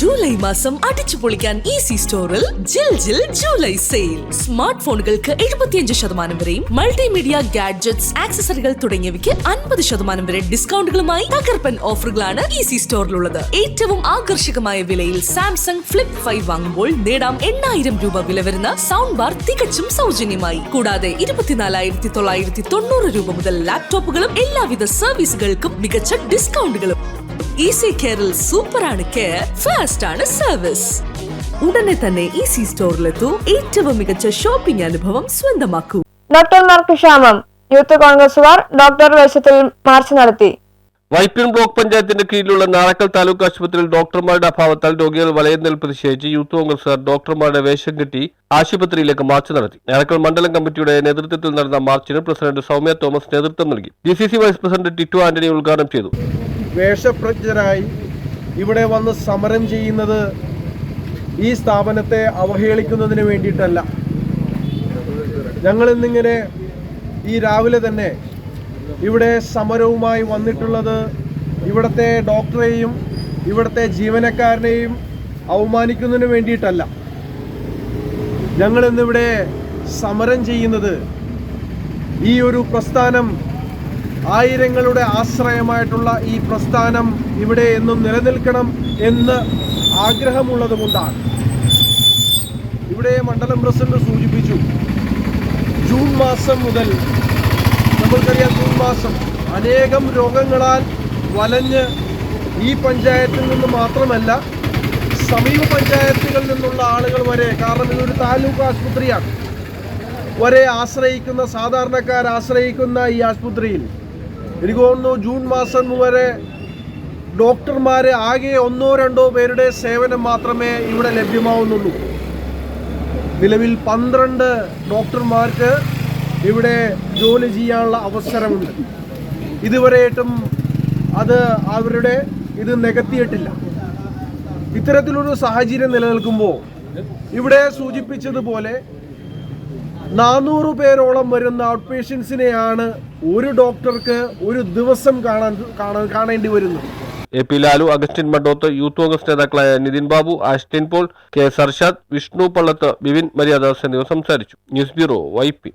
July മാസം അടിച്ചു പൊളിക്കാൻ ഈസി സ്റ്റോറിൽ ജിൽ ജിൽ ജൂലൈ സെയിൽ സ്മാർട്ട് ഫോണുകൾക്ക് എഴുപത്തിയഞ്ച് ശതമാനം വരെയും മൾട്ടിമീഡിയ ഗാഡ്ജറ്റ്സ് ആക്സസറികൾ തുടങ്ങിയവയ്ക്ക് അൻപത് ശതമാനം വരെ ഡിസ്കൗണ്ടുകളുമായി തകർപ്പൻ ഓഫറുകളാണ് ഈസി സ്റ്റോറിലുള്ളത് ഏറ്റവും ആകർഷകമായ വിലയിൽ സാംസങ് ഫ്ലിപ്പ് ഫൈവ് വാങ്ങുമ്പോൾ നേടാം എണ്ണായിരം രൂപ വില വരുന്ന സൗണ്ട് ബാർ തികച്ചും സൗജന്യമായി. കൂടാതെ ഇരുപത്തിനാലായിരത്തി തൊള്ളായിരത്തി തൊണ്ണൂറ് രൂപ മുതൽ ലാപ്ടോപ്പുകളും എല്ലാവിധ സർവീസുകൾക്കും മികച്ച ഡിസ്കൗണ്ടുകളും ഈസി കെയറിൽ ആണ് കെയർ ഫാസ്റ്റ് ആണ് സർവീസ് ഉടനെ തന്നെ ഈസി സ്റ്റോറിലെത്തൂ ഏറ്റവും മികച്ച ഷോപ്പിംഗ് അനുഭവം സ്വന്തമാക്കൂ. ഡോക്ടർമാർക്ക് ക്ഷാമം. യൂത്ത് കോൺഗ്രസുകാർ ഡോക്ടർ വേഷത്തിൽ മാർച്ച് നടത്തി. വൈപ്പിൻ ബ്ലോക്ക് പഞ്ചായത്തിന്റെ കീഴിലുള്ള നാളക്കൽ താലൂക്ക് ആശുപത്രിയിൽ ഡോക്ടർമാരുടെ അഭാവത്താൽ രോഗികൾ വലയുന്നതിൽ പ്രതിഷേധിച്ച് യൂത്ത് കോൺഗ്രസുകാർ ഡോക്ടർമാരുടെ വേഷം കെട്ടി ആശുപത്രിയിലേക്ക് മാർച്ച് നടത്തി. നാളക്കൽ മണ്ഡലം കമ്മിറ്റിയുടെ നേതൃത്വത്തിൽ നടന്ന മാർച്ചിന് പ്രസിഡന്റ് സൗമ്യ തോമസ് നേതൃത്വം നൽകി. D C C vice president Tittu Antony ഉദ്ഘാടനം ചെയ്തു. വേഷപ്രജ്ഞരായി ഇവിടെ വന്ന് സമരം ചെയ്യുന്നത് ഈ സ്ഥാപനത്തെ അവഹേളിക്കുന്നതിന് വേണ്ടിയിട്ടല്ല. ഞങ്ങൾ ഇന്നിങ്ങനെ ഈ രാവിലെ തന്നെ ഇവിടെ സമരവുമായി വന്നിട്ടുള്ളത് ഇവിടുത്തെ ഡോക്ടറെയും ഇവിടുത്തെ ജീവനക്കാരനെയും അവമാനിക്കുന്നതിന് വേണ്ടിയിട്ടല്ല. ഞങ്ങൾ ഇന്നിവിടെ സമരം ചെയ്യുന്നത് ഈ ഒരു പ്രസ്ഥാനം ആയിരങ്ങളുടെ ആശ്രയമായിട്ടുള്ള ഈ പ്രസ്ഥാനം ഇവിടെ എന്നും നിലനിൽക്കണം എന്ന് ആഗ്രഹമുള്ളതുകൊണ്ടാണ്. ഇവിടെ മണ്ഡലം പ്രസിഡന്റ് സൂചിപ്പിച്ചു ജൂൺ മാസം മുതൽ നമ്മൾക്കറിയാം ജൂൺ മാസം അനേകം രോഗങ്ങളാൽ വലഞ്ഞ് ഈ പഞ്ചായത്തിൽ നിന്ന് മാത്രമല്ല സമീപ പഞ്ചായത്തുകളിൽ നിന്നുള്ള ആളുകൾ വരെ കാരണം ഇതൊരു താലൂക്ക് ആശുപത്രിയാണ്. വരെ ആശ്രയിക്കുന്ന സാധാരണക്കാർ ആശ്രയിക്കുന്ന ഈ ആശുപത്രിയിൽ എനിക്ക് തോന്നുന്നു ജൂൺ മാസം വരെ ഡോക്ടർമാരെ ആകെ ഒന്നോ രണ്ടോ പേരുടെ സേവനം മാത്രമേ ഇവിടെ ലഭ്യമാവുന്നുള്ളൂ. നിലവിൽ പന്ത്രണ്ട് ഡോക്ടർമാർക്ക് ഇവിടെ ജോലി ചെയ്യാനുള്ള അവസരമുണ്ട്. ഇതുവരെയായിട്ടും അത് അവരുടെ ഇത് നികത്തിയിട്ടില്ല. ഇത്തരത്തിലൊരു സാഹചര്യം നിലനിൽക്കുമ്പോൾ ഇവിടെ സൂചിപ്പിച്ചതുപോലെ നാനൂറ് പേരോളം വരുന്ന ഔട്ട് പേഷ്യൻസിനെയാണ് ഒരു ഡോക്ടർക്ക് ഒരു ദിവസം കാണാൻ കാണേണ്ടി വരുന്നത്. A P Lalu Augustine Madoth youth Congress നേതാക്കളായ Nithin Babu Austin Paul K Sarshad Vishnu Pallath Bivin Maryadas എന്നിവർ സംസാരിച്ചു. News bureau വൈപ്പി